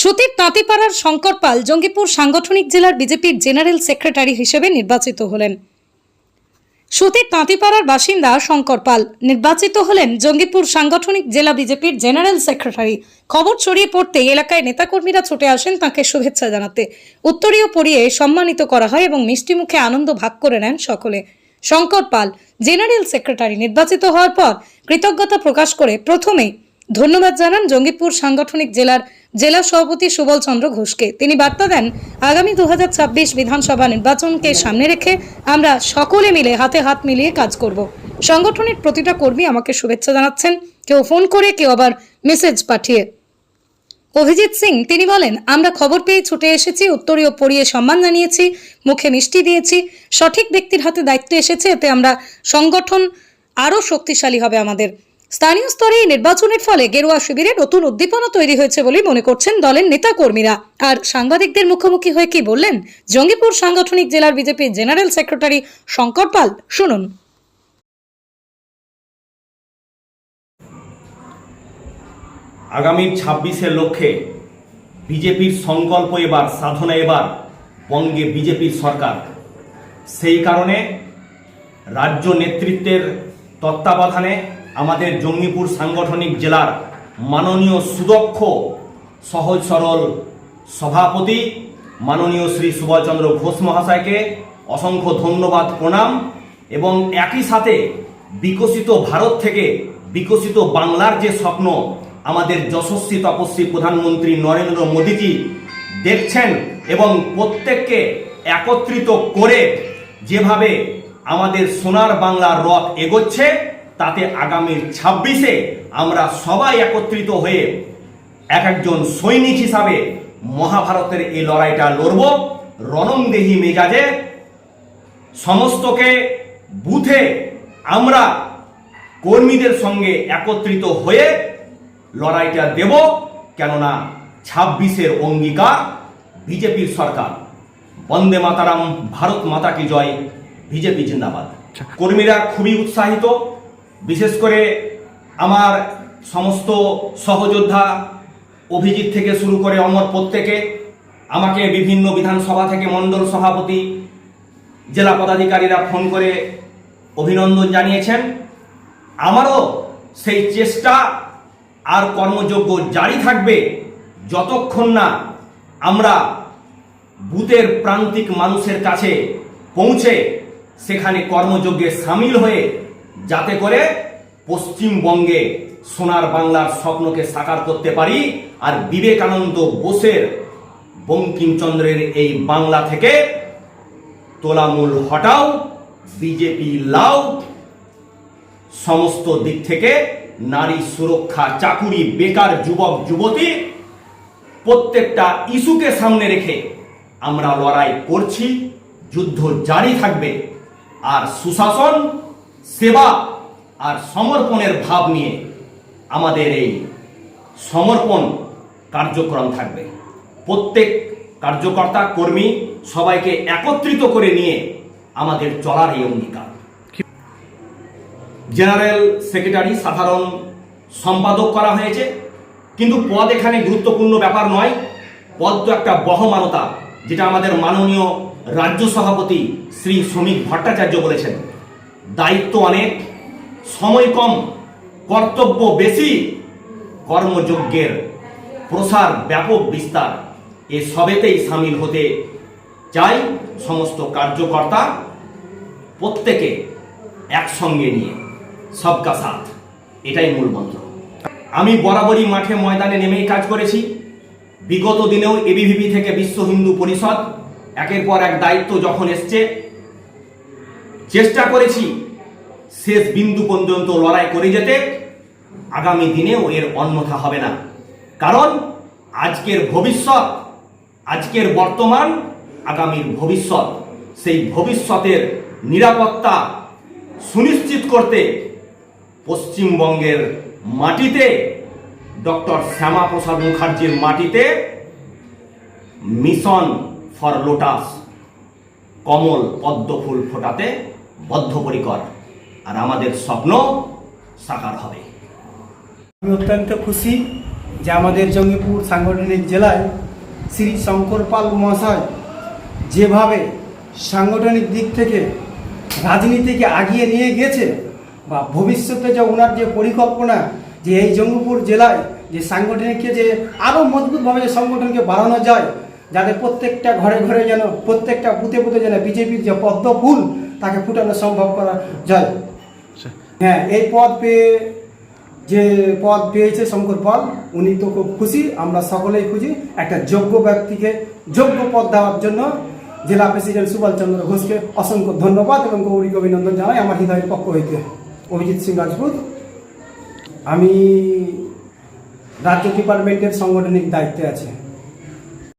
সুতির তাঁতিপাড়ার শঙ্কর পাল জঙ্গিপুর সাংগঠনিক জেলার বিজেপির জেনারেল সেক্রেটারি হিসেবে নির্বাচিত হলেন। সুতির তাঁতিপাড়ার বাসিন্দা শঙ্কর পাল নির্বাচিত হলেন জঙ্গিপুর সাংগঠনিক জেলা বিজেপির জেনারেল সেক্রেটারি। খবর ছড়িয়ে পড়তে এলাকায় নেতাকর্মীরা ছুটে আসেন তাকে শুভেচ্ছা জানাতে। উত্তরীয় পরিয়ে সম্মানিত করা হয় এবং মিষ্টি মুখে আনন্দ ভাগ করে নেন সকলে। শঙ্কর পাল জেনারেল সেক্রেটারি নির্বাচিত হওয়ার পর কৃতজ্ঞতা প্রকাশ করে প্রথমেই ধন্যবাদ জানান জঙ্গিপুর সাংগঠনিক জেলার জেলা সভাপতি সুবল চন্দ্র ঘোষকে। তিনি বার্তা দেন, আগামী দু হাজার ছাব্বিশ বিধানসভা নির্বাচনকে সামনে রেখে আমরা সকলে মিলে হাতে হাত মিলিয়ে কাজ করব। সংগঠনের প্রতিটা কর্মী আমাকে শুভেচ্ছা জানাচ্ছেন। কেউ ফোন করে, কেউ আবার মেসেজ পাঠিয়ে। অভিজিৎ সিং, তিনি বলেন, আমরা খবর পেয়ে ছুটে এসেছি উত্তরীয় পড়িয়ে সম্মান জানিয়েছি, মুখে মিষ্টি দিয়েছি। সঠিক ব্যক্তির হাতে দায়িত্ব এসেছে, এতে আমরা সংগঠন আরও শক্তিশালী হবে আমাদের। স্থানীয় স্তরে এই নির্বাচনের ফলে গেরুয়া শিবিরে নতুন উদ্দীপনা তৈরি হয়েছে বলে মনে করছেন দলের নেতা কর্মীরা আর সাংবাদিকদের মুখোমুখি হয়ে কি বললেন? জঙ্গিপুর সাংগঠনিক জেলার বিজেপির জেনারেল সেক্রেটারি শঙ্কর পাল, শুনুন। আগামী ছাব্বিশের লক্ষ্যে বিজেপির সংকল্প এবার, সাধনা এবার বঙ্গে বিজেপির সরকার। সেই কারণে রাজ্য নেতৃত্বের তত্ত্বাবধানে আমাদের জঙ্গিপুর সাংগঠনিক জেলার মাননীয় সুদক্ষ, সহজ সরল সভাপতি মাননীয় শ্রী সুভাষচন্দ্র ঘোষ মহাশয়কে অসংখ্য ধন্যবাদ, প্রণাম এবং একই সাথে বিকশিত ভারত থেকে বিকশিত বাংলার যে স্বপ্ন আমাদের যশস্বী তপস্বী প্রধানমন্ত্রী নরেন্দ্র মোদীজি দেখছেন এবং প্রত্যেককে একত্রিত করে যেভাবে আমাদের সোনার বাংলার রথ এগোচ্ছে তাতে আগামী ছাব্বিশে আমরা সবাই একত্রিত হয়ে এক একজন সৈনিক হিসাবে মহাভারতের এই লড়াইটা লড়ব। রণংদেহী মেজাজে সমস্তকে বুথে আমরা কর্মীদের সঙ্গে একত্রিত হয়ে লড়াইটা দেব কেননা ছাব্বিশের অঙ্গীকার বিজেপির সরকার। বন্দে মাতারাম ভারত মাতা কি জয় বিজেপি জিন্দাবাদ। কর্মীরা খুবই উৎসাহিত। বিশেষ করে আমার সমস্ত সহযোদ্ধা অভিজিৎ থেকে শুরু করে অমর প্রত্যেকে, আমাকে বিভিন্ন বিধানসভা থেকে মণ্ডল সভাপতি, জেলা পদাধিকারীরা ফোন করে অভিনন্দন জানিয়েছেন। আমারও সেই চেষ্টা আর কর্মযোগ্য জারি থাকবে যতক্ষণ না আমরা বুথের প্রান্তিক মানুষের কাছে পৌঁছে সেখানে কর্মযজ্ঞে সামিল হয়ে যাতে করে পশ্চিমবঙ্গে সোনার বাংলার স্বপ্নকে সাকার করতে পারি আর বিবেকানন্দ বোসের বঙ্কিমচন্দ্রের এই বাংলা থেকে তোলামূল হটাও বিজেপি লাউ সমস্ত দিক থেকে নারী সুরক্ষা, চাকুরি, বেকার যুবক, যুবতী প্রত্যেকটা ইস্যুকে সামনে রেখে আমরা লড়াই করছি, যুদ্ধ জারি থাকবে আর সুশাসন সেবা আর সমর্পণের ভাব নিয়ে আমাদের এই সমর্পণ কার্যক্রম থাকবে। প্রত্যেক কার্যকর্তা, কর্মী সবাইকে একত্রিত করে নিয়ে আমাদের চলার এই অঙ্গীকার। জেনারেল সেক্রেটারি, সাধারণ সম্পাদক করা হয়েছে। কিন্তু পদ এখানে গুরুত্বপূর্ণ ব্যাপার নয়। পদ তো একটা বহমানতা, যেটা আমাদের মাননীয় রাজ্য সভাপতি শ্রী শ্রমিক ভট্টাচার্য বলেছেন। দায়িত্ব অনেক, সময় কম, কর্তব্য বেশি, কর্মযজ্ঞের প্রসার ব্যাপক বিস্তার। এ সবেতেই সামিল হতে চাই সমস্ত কার্যকর্তা প্রত্যেকে একসঙ্গে নিয়ে। সবকা সাথ, এটাই মূল মন্ত্র। আমি বরাবরই মাঠে ময়দানে নেমেই কাজ করেছি। বিগত দিনেও এবিভিপি থেকে বিশ্ব হিন্দু পরিষদ, একের পর এক দায়িত্ব যখন এসছে চেষ্টা করেছি শেষ বিন্দু পর্যন্ত লড়াই করে যেতে। আগামী দিনেও এর অন্যথা হবে না। কারণ আজকের ভবিষ্যৎ, আজকের বর্তমান, আগামীর ভবিষ্যৎ, সেই ভবিষ্যতের নিরাপত্তা সুনিশ্চিত করতে পশ্চিমবঙ্গের মাটিতে ডক্টর শ্যামাপ্রসাদ মুখার্জির মাটিতে মিশন ফর লোটাস কমল পদ্মফুল ফোটাতে বদ্ধপরিকর। আর আমাদের স্বপ্ন সাকার হবে। আমি অত্যন্ত খুশি যে আমাদের জঙ্গিপুর সাংগঠনিক জেলায় শ্রী শঙ্কর পাল মহাশয় যেভাবে সাংগঠনিক দিক থেকে রাজনীতিকে আগিয়ে নিয়ে গেছে বা ভবিষ্যতে যে ওনার যে পরিকল্পনা, যে এই জঙ্গিপুর জেলায় যে সাংগঠনিককে যে আরও মজবুতভাবে যে সংগঠনকে বাড়ানো যায়, যাতে প্রত্যেকটা ঘরে ঘরে যেন, প্রত্যেকটা পুঁতে পুঁতে যেন বিজেপির যে পদ্ম ফুল তাকে ফুটানো সম্ভব করা যায়। হ্যাঁ এই পদ পেয়ে যে পদ পেয়েছে শঙ্কর পাল উনি তো খুব খুশি আমরা সকলেই খুশি। একটা যোগ্য ব্যক্তিকে যোগ্য পদ দেওয়ার জন্য জেলা প্রেসিডেন্ট সুভাষ চন্দ্র ঘোষকে অসংখ্য ধন্যবাদ এবং গৌরীকে অভিনন্দন জানাই আমার হৃদয়ের পক্ষ হইতে। অভিজিৎ সিং রাজপুত আমি রাজ্য ডিপার্টমেন্টের সাংগঠনিক দায়িত্বে আছে।